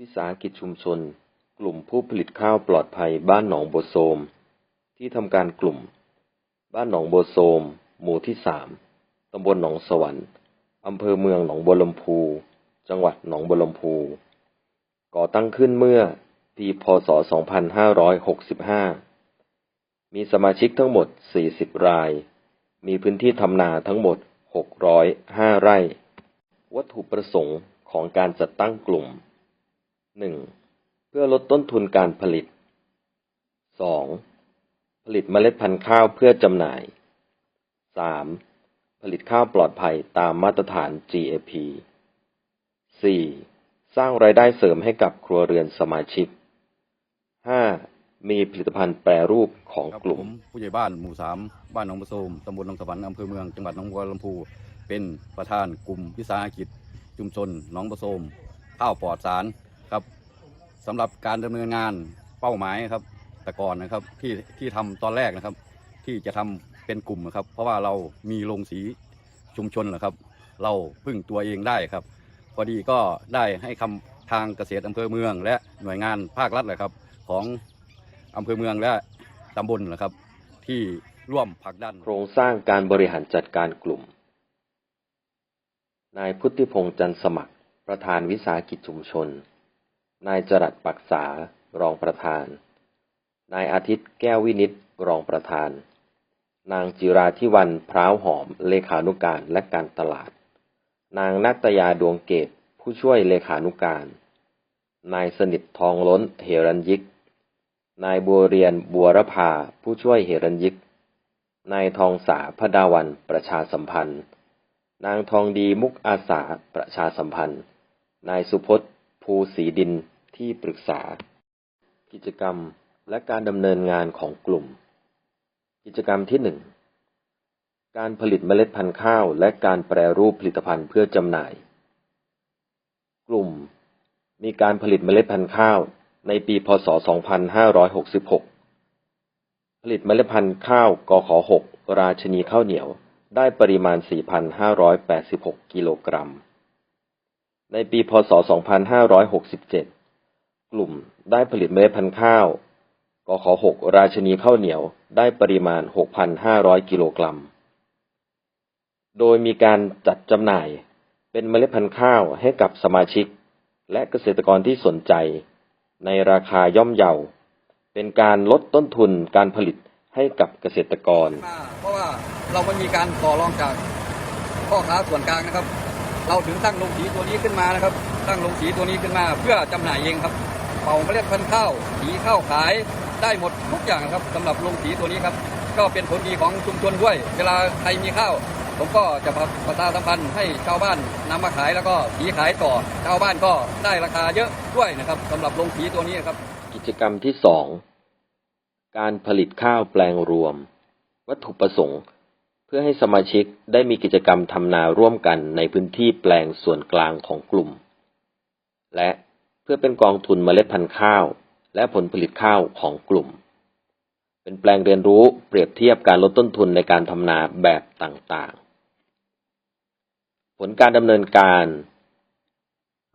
วิสาหกิจชุมชน กลุ่มผู้ผลิตข้าวปลอดภัยบ้านหนองโบโซม ที่ทำการกลุ่ม บ้านหนองโบโซม หมู่ที่สามตำบลหนองสวรรค์อำเภอเมืองหนองบัวลำพู จังหวัดหนองบัวลำพู ก่อตั้งขึ้นเมื่อปีพศ 2565 มีสมาชิกทั้งหมด 40 ราย มีพื้นที่ทำนาทั้งหมด 605 ไร่ วัตถุประสงค์ของการจัดตั้งกลุ่ม 1. เพื่อลดต้นทุนการผลิต 2. ผลิตเมล็ดพันธุ์ข้าวเพื่อจำหน่าย 3. ผลิตข้าวปลอดภัยตามมาตรฐาน GAP 4. สร้างรายได้เสริมให้กับครัวเรือนสมาชิก 5. มีผลิตภัณฑ์แปรรูปของกลุ่มมผู้ใหญ่บ้านหมู่สามบ้านหนองประโสมตำบลหนองสวรรค์อำเภอเมืองจังหวัดหนองบัวลำพู เป็นประธานกลุ่มวิสาหกิจ ชุมชนหนองประโสมข้าวปลอดสาร ครับสำหรับการดำเนินงานเป้าหมายครับแต่ก่อนนะครับที่ที่ทำตอนแรกนะครับ ที่จะทำเป็นกลุ่มนะครับ เพราะว่าเรามีโรงสีชุมชนนะครับ เราพึ่งตัวเองได้ครับ พอดีก็ได้ให้คำทางเกษตรอำเภอเมือง และหน่วยงานภาครัฐเลยครับ ของอำเภอเมืองและตำบลนะครับ ที่ร่วมผลักดัน โครงสร้างการบริหารจัดการกลุ่ม นายพุทธิพงษ์จันทร์สมัคร ประธานวิสาหกิจชุมชน นายจรัสปักษารองประธาน นายอาทิตย์แก้ววินิตรองประธาน นางจิราธิวันพร้าวหอม เลขานุการและการตลาด นางนัตยาดวงเกตผู้ช่วยเลขานุการ นายสนิททองล้นเฮรัญยิก นายบัวเรียนบัวรพาผู้ช่วยเฮรัญยิก นายทองสาพดาวันประชาสัมพันธ์ นางทองดีมุกอาสาประชาสัมพันธ์ นายสุพจน์ภูศรีดิน ที่ปรึกษา กิจกรรมและการดำเนินงานของกลุ่ม กิจกรรมที่หนึ่งการผลิตเมล็ดพันธุ์ข้าว และการแปรรูปผลิตภัณฑ์เพื่อจำหน่าย กลุ่ม มีการผลิตเมล็ดพันธุ์ข้าว ในปี พศ 2566 ผลิตเมล็ดพันธุ์ข้าวกข6ราชนีข้าวเหนียว ได้ปริมาณ 4,586 กิโลกรัม ในปี พศ 2567 กลุ่มได้ผลิตเมล็ดพันธุ์ข้าวกข6ราชนีข้าวเหนียวได้ปริมาณ 6,500 กิโลกรัม โดยมีการจัดจำหน่ายเป็นเมล็ดพันธุ์ข้าวให้กับสมาชิก และเกษตรกรที่สนใจ ในราคาย่อมเยา เป็นการลดต้นทุนการผลิตให้กับเกษตรกร เพราะว่าเราไม่มีการต่อรองจากพ่อค้าส่วนกลางนะครับ เราถึงตั้งโรงสีตัวนี้ขึ้นมานะครับ ตั้งโรงสีตัวนี้ขึ้นมา เพื่อจำหน่ายเองครับ เป่าเมล็ดพันธุ์ข้าวสีข้าวขายได้หมดทุกอย่างครับสำหรับโรงสีตัวนี้ครับ ก็เป็นผลดีของชุมชนด้วย เวลาใครมีข้าว ผมก็จะประชาสัมพันธ์ให้ชาวบ้านนำมาขายแล้วก็สีขายต่อชาวบ้านก็ได้ราคาเยอะด้วยนะครับสำหรับโรงสีตัวนี้ครับ กิจกรรมที่สองการผลิตข้าวแปลงรวม วัตถุประสงค์ เพื่อให้สมาชิกได้มีกิจกรรมทำนาร่วมกันในพื้นที่แปลงส่วนกลางของกลุ่ม และ เพื่อเป็นกองทุนเมล็ดพันธุ์ข้าว และผลผลิตข้าวของกลุ่ม เป็นแปลงเรียนรู้เปรียบเทียบการลดต้นทุนในการทำนาแบบต่างๆ ผลการดำเนินการ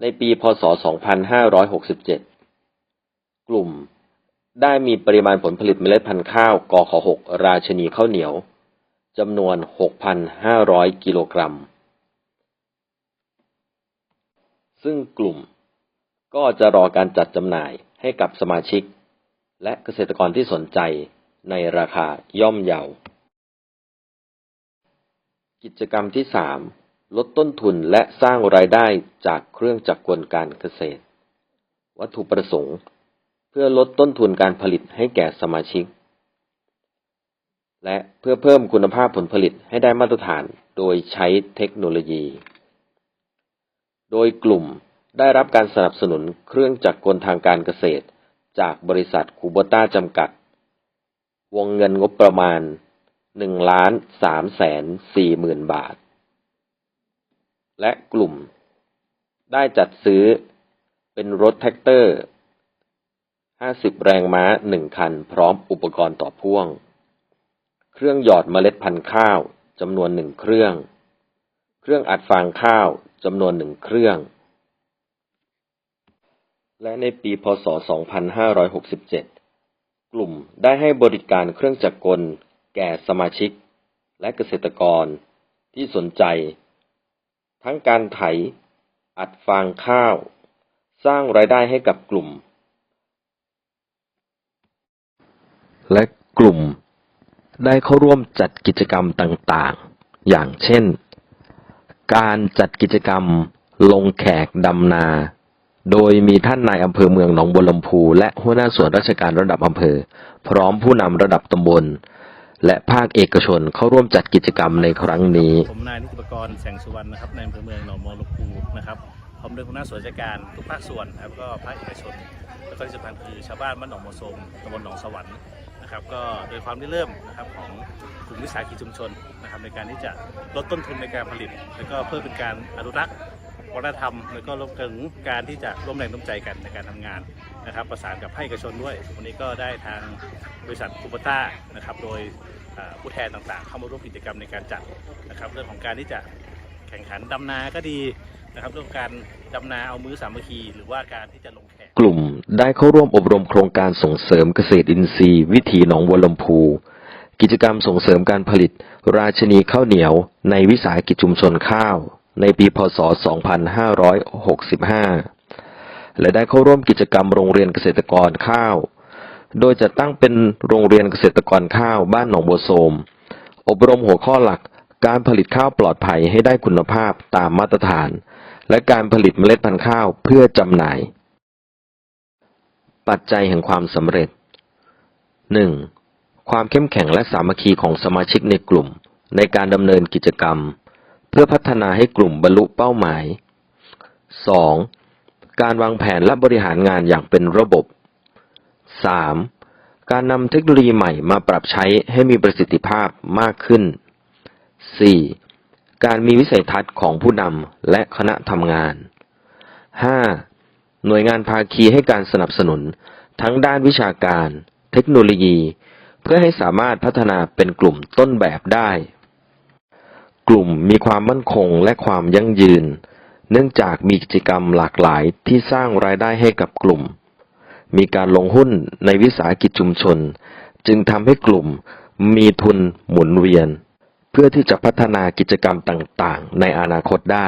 ในปีพศ 2567 กลุ่มได้มีปริมาณผลผลิตเมล็ดพันธุ์ข้าวกข6ราชนีข้าวเหนียวจำนวน 6,500 กิโลกรัม ซึ่งกลุ่ม ก็จะรอการจัดจำหน่ายให้กับสมาชิก และเกษตรกรที่สนใจในราคาย่อมเยา กิจกรรมที่สามลดต้นทุนและสร้างรายได้จากเครื่องจักรกลการเกษตร วัตถุประสงค์ เพื่อลดต้นทุนการผลิตให้แก่สมาชิก และเพื่อเพิ่มคุณภาพผลผลิตให้ได้มาตรฐานโดยใช้เทคโนโลยี โดยกลุ่ม ได้รับการสนับสนุนเครื่องจักรกลทางการเกษตร จากบริษัทคูโบต้าจำกัด วงเงินงบประมาณ1ล้าน3แสน4หมื่นบาท และกลุ่ม ได้จัดซื้อเป็นรถแท็กเตอร์ 50 แรงม้า1คัน พร้อมอุปกรณ์ต่อพ่วง เครื่องหยอดเมล็ดพันธุ์ข้าวจำนวนหนึ่งเครื่อง เครื่องอัดฟางข้าวจำนวนหนึ่งเครื่อง และในปี พศ 2567 กลุ่มได้ให้บริการเครื่องจักรกล แก่สมาชิก และเกษตรกรที่สนใจ ทั้งการไถ อัดฟางข้าว สร้างรายได้ให้กับกลุ่ม และกลุ่มได้เข้าร่วมจัดกิจกรรมต่างๆ อย่างเช่น การจัดกิจกรรมลงแขกดำนา โดยมีท่านนายอำเภอเมืองหนองบัวลำพูและหัวหน้าส่วนราชการระดับอำเภอ พร้อมผู้นำระดับตำบล และภาคเอกชนเข้าร่วมจัดกิจกรรมในครั้งนี้ ผมนายนิติปกรณ์แสงสุวรรณนะครับในอำเภอเมืองหนองบัวลำพูนะครับพร้อมด้วยหัวหน้าส่วนราชการทุกภาคส่วนนะครับก็ภาคเอกชน แล้วก็ที่สำคัญคือชาวบ้านบ้านหนองบัวโซมตำบลหนองสวรรค์นะครับก็โดยความที่เริ่มนะครับของกลุ่มวิสาหกิจชุมชนนะครับในการที่จะลดต้นทุนในการผลิต แล้วก็เพื่อเป็นการอนุรักษ์ วัฒนธรรม แล้วก็รวมถึงการที่จะร่วมแรงร่วมใจกันในการทำงานนะครับ ประสานกับภาคเอกชนด้วย วันนี้ก็ได้ทางบริษัทคูปต้านะครับ โดยผู้แทนต่างๆ เข้ามาร่วมกิจกรรมในการจัดนะครับ เรื่องของการที่จะแข่งขันดำนาก็ดีนะครับเรื่องของการดำนาเอามือสามัคคีหรือว่าการที่จะลงแขกกลุ่มได้เข้าร่วมอบรมโครงการส่งเสริมเกษตรอินทรีย์ วิถีหนองบัวลำพู กิจกรรมส่งเสริมการผลิต ราชนีข้าวเหนียว ในวิสาหกิจชุมชนข้าว ในปีพศ 2565 และได้เข้าร่วมกิจกรรมโรงเรียนเกษตรกรข้าว โดยจะตั้งเป็นโรงเรียนเกษตรกรข้าวบ้านหนองบัวโสม อบรมหัวข้อหลักการผลิตข้าวปลอดภัยให้ได้คุณภาพตามมาตรฐาน และการผลิตเมล็ดพันธุ์ข้าวเพื่อจำหน่าย ปัจจัยแห่งความสำเร็จ 1. ความเข้มแข็งและสามัคคีของสมาชิกในกลุ่ม ในการดำเนินกิจกรรม พื่อพัฒนาให้กลุ่มบรรลุเป้าหมาย 2. การวางแผนและบริหารงานอย่างเป็นระบบ 3. การนำเทคโนโลยีใหม่มาปรับใช้ให้มีประสิทธิภาพมากขึ้น 4. การมีวิสัยทัศน์ของผู้นำและคณะทำงาน 5. หน่วยงานภาคีให้การสนับสนุนทั้งด้านวิชาการ เทคโนโลยี เพื่อให้สามารถพัฒนาเป็นกลุ่มต้นแบบได้ กลุ่มมีความมั่นคงและความยั่งยืน เนื่องจากมีกิจกรรมหลากหลายที่สร้างรายได้ให้กับกลุ่ม มีการลงหุ้นในวิสาหกิจชุมชน จึงทำให้กลุ่มมีทุนหมุนเวียน เพื่อที่จะพัฒนากิจกรรมต่างๆ ในอนาคตได้